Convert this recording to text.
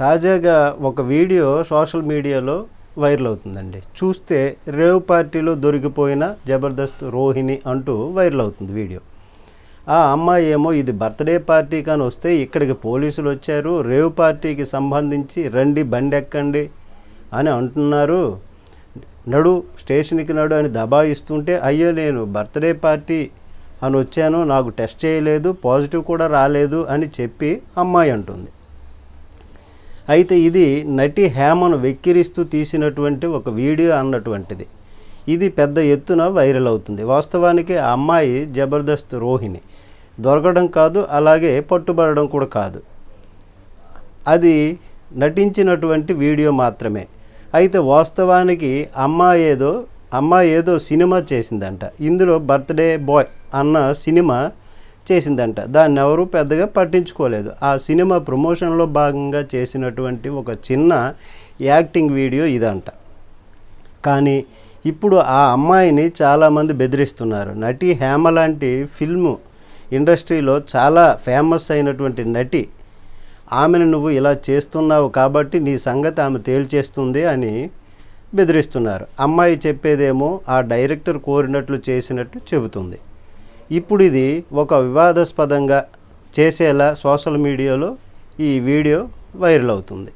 తాజాగా ఒక video social మీడియాలో వైరల్ అవుతుందండి. చూస్తే రేవ్ పార్టీలో దొరికిపోయిన జబర్దస్త్ రోహిణి అంటూ వైరల్ అవుతుంది వీడియో. ఆ అమ్మాయి ఏమో ఇది బర్త్డే పార్టీ కానీ వస్తే ఇక్కడికి పోలీసులు వచ్చారు రేవ్ పార్టీకి సంబంధించి రండి బండి ఎక్కండి అని అంటున్నారు. నడు స్టేషన్కి నడు అని దబాయిస్తుంటే అయ్యో నేను బర్త్డే పార్టీ అని వచ్చాను నాకు టెస్ట్ చేయలేదు పాజిటివ్ కూడా రాలేదు అని చెప్పి అమ్మాయి అంటుంది. అయితే ఇది నటి హేమను వెక్కిరిస్తూ తీసినటువంటి ఒక వీడియో అన్నటువంటిది. ఇది పెద్ద ఎత్తున వైరల్ అవుతుంది. వాస్తవానికి ఆ అమ్మాయి జబర్దస్త్ రోహిణి. దొరకడం కాదు అలాగే పట్టుబడడం కూడా కాదు. అది నటించినటువంటి వీడియో మాత్రమే. అయితే వాస్తవానికి అమ్మాయి ఏదో అమ్మాయి ఏదో సినిమా చేసిందంట. ఇందులో బర్త్డే బాయ్ అన్న సినిమా చేసిందంట. దాన్ని ఎవరు పెద్దగా పట్టించుకోలేదు. ఆ సినిమా ప్రమోషన్లో భాగంగా చేసినటువంటి ఒక చిన్న యాక్టింగ్ వీడియో ఇదంట. కానీ ఇప్పుడు ఆ అమ్మాయిని చాలామంది బెదిరిస్తున్నారు. నటి హేమ లాంటి ఫిల్ము ఇండస్ట్రీలో చాలా ఫేమస్ అయినటువంటి నటి ఆమెను నువ్వు ఇలా చేస్తున్నావు కాబట్టి నీ సంగతి ఆమె తేల్చేస్తుంది అని బెదిరిస్తున్నారు. అమ్మాయి చెప్పేదేమో ఆ డైరెక్టర్ కోరినట్లు చేసినట్టు చెబుతుంది. ఇప్పుడు ఇది ఒక వివాదాస్పదంగా చేసేలా సోషల్ మీడియాలో ఈ వీడియో వైరల్ అవుతుంది.